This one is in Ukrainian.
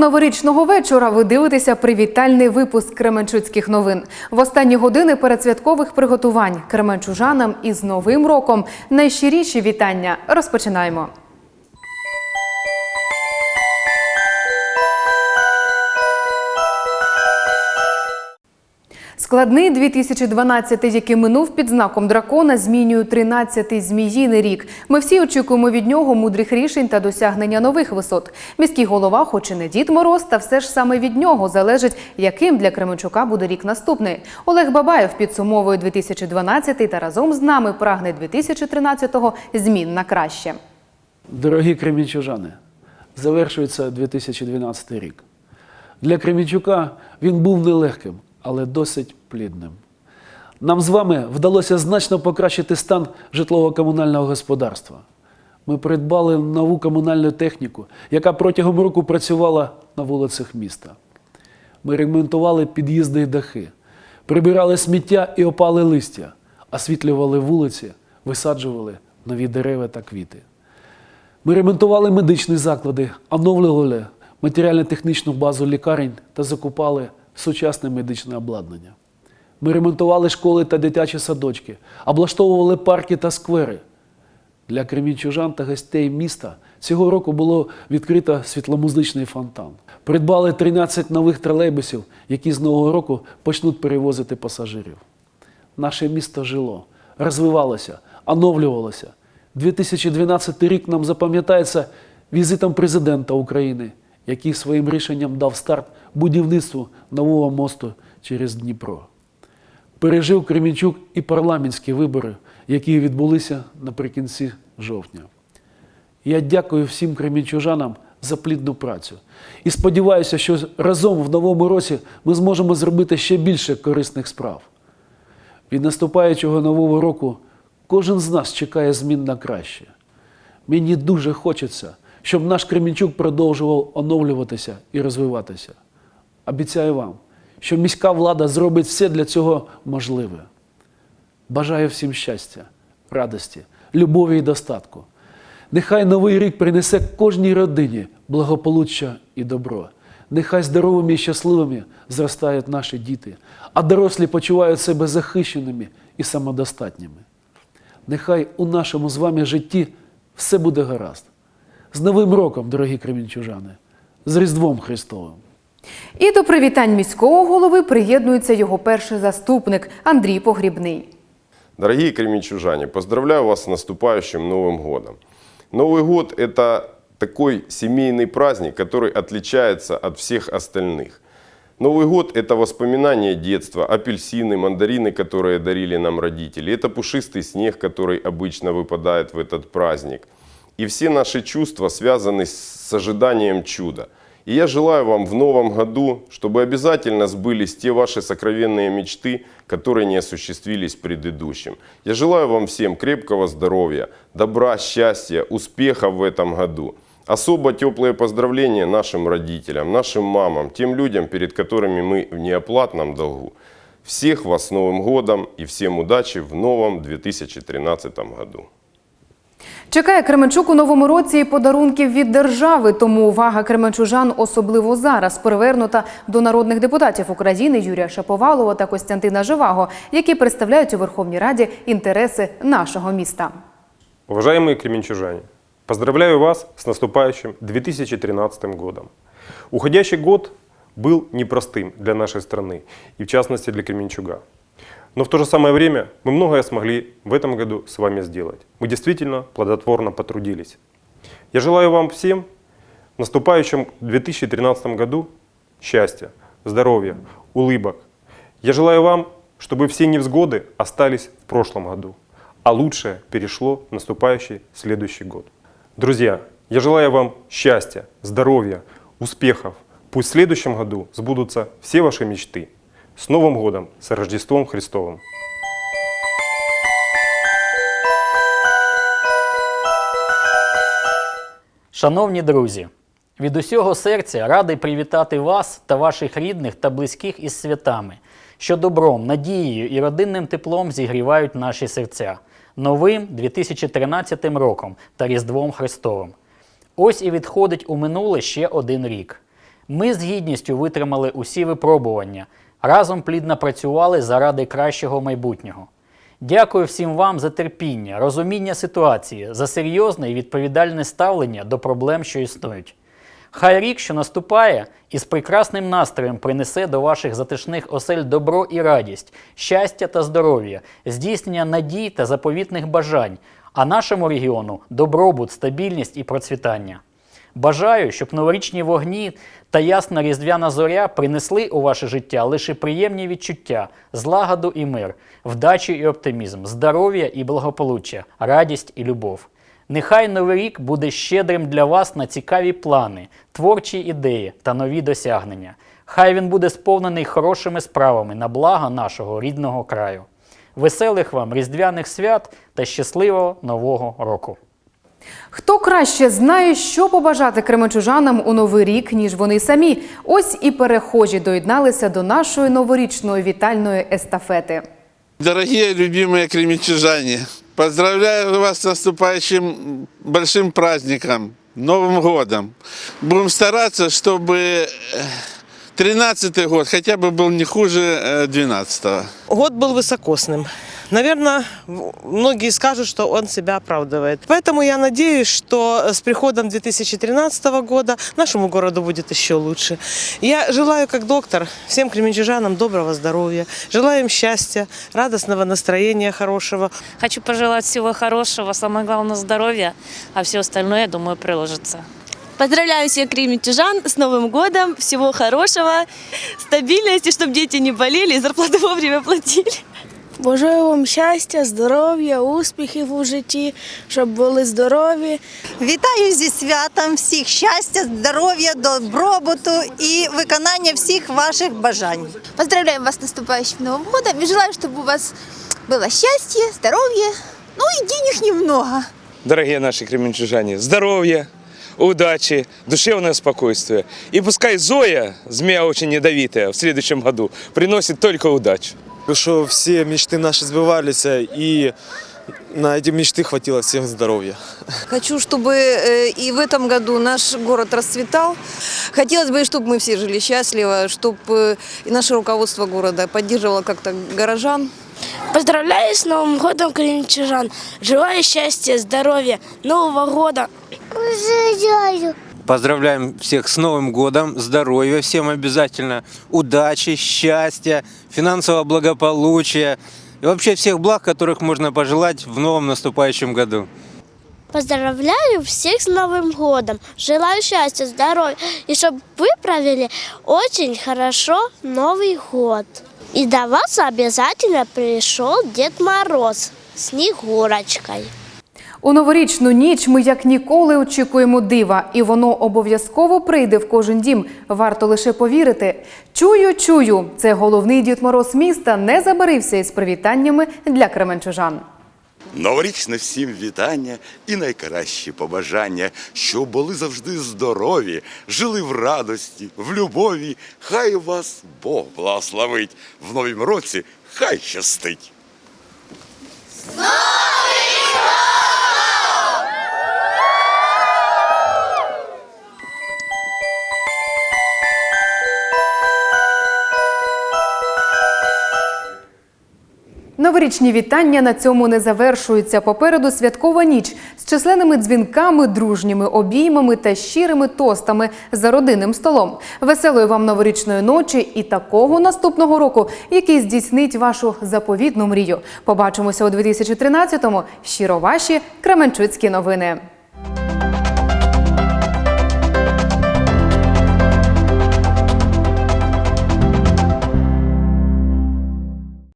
Новорічного вечора. Ви дивитеся привітальний випуск Кременчуцьких новин. В останні години передсвяткових приготувань кременчужанам із Новим роком найщиріші вітання. Розпочинаємо. Складний 2012, який минув під знаком дракона, змінює 13-й зміїний рік. Ми всі очікуємо від нього мудрих рішень та досягнення нових висот. Міський голова, хоч і не Дід Мороз, та все ж саме від нього залежить, яким для Кременчука буде рік наступний. Олег Бабаєв підсумовує 2012 та разом з нами прагне 2013-го змін на краще. Дорогі кремінчужани, завершується 2012 рік. Для Кремінчука він був нелегким, але досить плідним. Нам з вами вдалося значно покращити стан житлово-комунального господарства. Ми придбали нову комунальну техніку, яка протягом року працювала на вулицях міста. Ми ремонтували під'їзди і дахи, прибирали сміття і опали листя, освітлювали вулиці, висаджували нові дерева та квіти. Ми ремонтували медичні заклади, оновлювали матеріально-технічну базу лікарень та закупали сучасне медичне обладнання. Ми ремонтували школи та дитячі садочки, облаштовували парки та сквери. Для кремінчужан та гостей міста цього року було відкрито світломузичний фонтан. Придбали 13 нових тролейбусів, які з нового року почнуть перевозити пасажирів. Наше місто жило, розвивалося, оновлювалося. 2012 рік нам запам'ятається візитом президента України, який своїм рішенням дав старт будівництву нового мосту через Дніпро. Пережив Кремінчук і парламентські вибори, які відбулися наприкінці жовтня. Я дякую всім кремінчужанам за плідну працю і сподіваюся, що разом в новому році ми зможемо зробити ще більше корисних справ. Від наступаючого нового року кожен з нас чекає змін на краще. Мені дуже хочеться, щоб наш Кремінчук продовжував оновлюватися і розвиватися. Обіцяю вам, що міська влада зробить все для цього можливе. Бажаю всім щастя, радості, любові і достатку. Нехай новий рік принесе кожній родині благополуччя і добро. Нехай здоровими і щасливими зростають наші діти, а дорослі почувають себе захищеними і самодостатніми. Нехай у нашому з вами житті все буде гаразд. З Новим роком, дорогі кремінчужани, з Різдвом Христовим! І до привітань міського голови приєднується його перший заступник Андрій Погрібний. Дорогие кременчужане, поздравляю вас с наступающим Новым годом. Новый год – это такой семейный праздник, который отличается от всех остальных. Новый год – это воспоминания детства, апельсины, мандарины, которые дарили нам родители. Это пушистый снег, который обычно выпадает в этот праздник. И все наши чувства связаны с ожиданием чуда. И я желаю вам в новом году, чтобы обязательно сбылись те ваши сокровенные мечты, которые не осуществились в предыдущем. Я желаю вам всем крепкого здоровья, добра, счастья, успехов в этом году. Особо теплые поздравления нашим родителям, нашим мамам, тем людям, перед которыми мы в неоплатном долгу. Всех вас с Новым годом и всем удачи в новом 2013 году. Чекає Кременчук у новому році і подарунків від держави. Тому увага кременчужан, особливо зараз, привернута до народних депутатів України Юрія Шаповалова та Костянтина Живаго, які представляють у Верховній Раді інтереси нашого міста. Уважаемые кременчужане, поздравляю вас с наступающим 2013 годом. Уходящий год был непростым для нашей страны и в частности для Кременчуга. Но в то же самое время мы многое смогли в этом году с вами сделать. Мы действительно плодотворно потрудились. Я желаю вам всем в наступающем 2013 году счастья, здоровья, улыбок. Я желаю вам, чтобы все невзгоды остались в прошлом году, а лучшее перешло в наступающий следующий год. Друзья, я желаю вам счастья, здоровья, успехов. Пусть в следующем году сбудутся все ваши мечты. С Новым годом, с Рождеством Христовым! Шановні друзі, від усього серця радий привітати вас та ваших рідних та близьких із святами, що добром, надією і родинним теплом зігрівають наші серця новим 2013 роком та Різдвом Христовим. Ось і відходить у минуле ще один рік. Ми з гідністю витримали усі випробування, разом плідно працювали заради кращого майбутнього. Дякую всім вам за терпіння, розуміння ситуації, за серйозне і відповідальне ставлення до проблем, що існують. Хай рік, що наступає, із прекрасним настроєм принесе до ваших затишних осель добро і радість, щастя та здоров'я, здійснення надій та заповітних бажань, а нашому регіону добробут, стабільність і процвітання. Бажаю, щоб новорічні вогні та ясна різдвяна зоря принесли у ваше життя лише приємні відчуття, злагоду і мир, вдачу і оптимізм, здоров'я і благополуччя, радість і любов. Нехай новий рік буде щедрим для вас на цікаві плани, творчі ідеї та нові досягнення. Хай він буде сповнений хорошими справами на благо нашого рідного краю. Веселих вам різдвяних свят та щасливого нового року! Хто краще знає, що побажати кременчужанам у новий рік, ніж вони самі? Ось і перехожі доєдналися до нашої новорічної вітальної естафети. Дорогие любимые кременчужане, поздравляю вас с наступающим большим праздником, Новым годом. Будем стараться, чтобы 13 год хотя бы был не хуже 12 -го. Год был высокосным. Наверное, многие скажут, что он себя оправдывает. Поэтому я надеюсь, что с приходом 2013 года нашему городу будет еще лучше. Я желаю, как доктор, всем кременчужанам доброго здоровья, желаю им счастья, радостного настроения хорошего. Хочу пожелать всего хорошего, самое главное здоровья, а все остальное, я думаю, приложится. Поздравляю всех кременчужан с Новым годом, всего хорошего, стабильности, чтобы дети не болели и зарплату вовремя платили. Бажаю вам щастя, здоров'я, успіхів у житті, щоб були здорові. Вітаю зі святом всіх щастя, здоров'я, добробуту і виконання всіх ваших бажань. Поздравляем вас с наступающим Новым годом и желаю, чтобы у вас было счастье, здоровье, ну и денег немного. дорогие наши кременчужане, здоровья, удачи, душевное спокойствие. И пускай Зоя, змея очень ядовитая, в следующем году приносит только удачу. Щоб всі мечти наші збивалися і на ці мечти хватило всім здоров'я. Хочу, чтобы э, и в этом году наш город расцветал. Хотелось бы, чтобы мы все жили счастливо, чтобы и наше руководство города поддерживало как-то горожан. Поздравляю з Новим годом, кременчужан. Желаю щастя, здоров'я, Нового года. Поздравляем всех с Новым годом, здоровья всем обязательно, удачи, счастья, финансового благополучия и вообще всех благ, которых можно пожелать в новом наступающем году. Поздравляю всіх з Новим годом. Желаю щастя, здоров'я і щоб ви провели очень хорошо Новый год. И до вас обязательно пришел Дед Мороз с Снегурочкой. У новорічну ніч ми як ніколи очікуємо дива, і воно обов'язково прийде в кожен дім. Варто лише повірити. Чую, чую. Це головний Дід Мороз міста не забарився із привітаннями для кременчужан. Новорічне всім вітання і найкращі побажання, щоб були завжди здорові, жили в радості, в любові. Хай вас Бог благословить в новім році, хай щастить. Новорічні вітання на цьому не завершуються. Попереду святкова ніч з численними дзвінками, дружніми обіймами та щирими тостами за родинним столом. Веселої вам новорічної ночі і такого наступного року, який здійснить вашу заповітну мрію. Побачимося у 2013-му. Щиро ваші Кременчуцькі новини.